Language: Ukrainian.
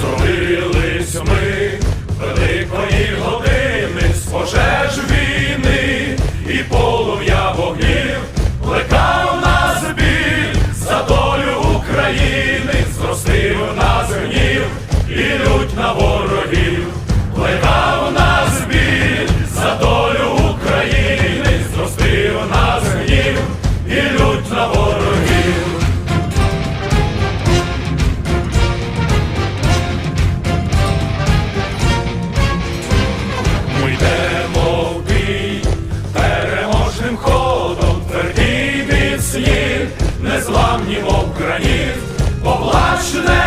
Зустрілись ми великої години з пожеж війни і полум'я. незламні, мов граніт, поплачне.